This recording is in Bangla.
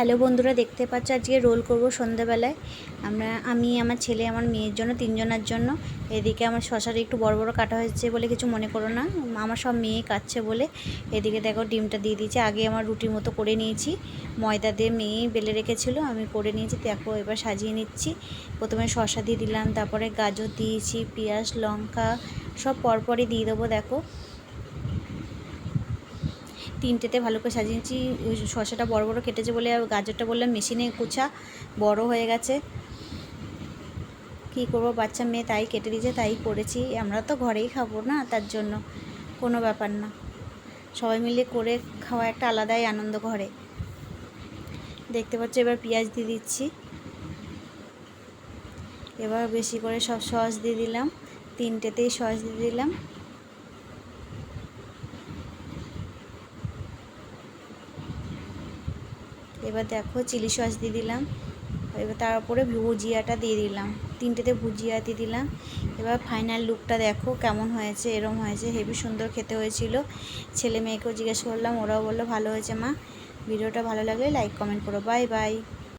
হ্যালো বন্ধুরা, দেখতে পাচ্ছ আজকে রোল করব সন্ধ্যাবেলায়। আমরা, আমি, আমার ছেলে, আমার মেয়ের জন্য, তিনজনের জন্য। এদিকে আমার শশার একটু বড় বড় কাটা হয়েছে বলে কিছু মনে করো না। আমার সব মেয়ে কাটছে বলে। এদিকে দেখো ডিমটা দিয়ে দিয়েছি। আগে আমার রুটির মতো করে নিয়েছি। ময়দা দিয়ে মেয়ে বেলে রেখেছিল, আমি করে নিয়েছি। দেখো, এবার সাজিয়ে নিচ্ছি। প্রথমে শশা দিয়ে দিলাম, তারপরে গাজর দিয়েছি, পেঁয়াজ, লঙ্কা, সব পরপরই দিয়ে দেবো, দেখো। তিনটেতে ভালো করে সাজিয়েছি। ওই শসাটা বড় বড় কেটেছে বলে আর গাজরটা বললাম মেশিনে কুচা, বড় হয়ে গেছে। কী করব? বাচ্চা মেয়ে তাই কেটে দিয়েছে, তাই করেছি। আমরা তো ঘরেই খাব না, তার জন্য কোনো ব্যাপার না। সবাই মিলে করে খাওয়া একটা আলাদাই আনন্দ ঘরে। দেখতে পাচ্ছ এবার পেঁয়াজ দিয়ে দিচ্ছি। এবার বেশি করে সব সস দিয়ে দিলাম। তিনটেতেই সস দিয়ে দিলাম। এবার দেখো চিলি সস দিয়ে দিলাম। এবার তার উপরে ভুজিয়াটা দিয়ে দিলাম। তিনটেতে ভুজিয়া দিয়ে দিলাম। এবার ফাইনাল লুকটা দেখো কেমন হয়েছে, এরম হয়েছে। হেভি সুন্দর খেতে হয়েছিল। ছেলে মেয়েকেও জিজ্ঞেস করলাম, ওরাও বলল, ভালো হয়েছে মা। ভিডিওটা ভালো লাগলে লাইক কমেন্ট করো। Bye bye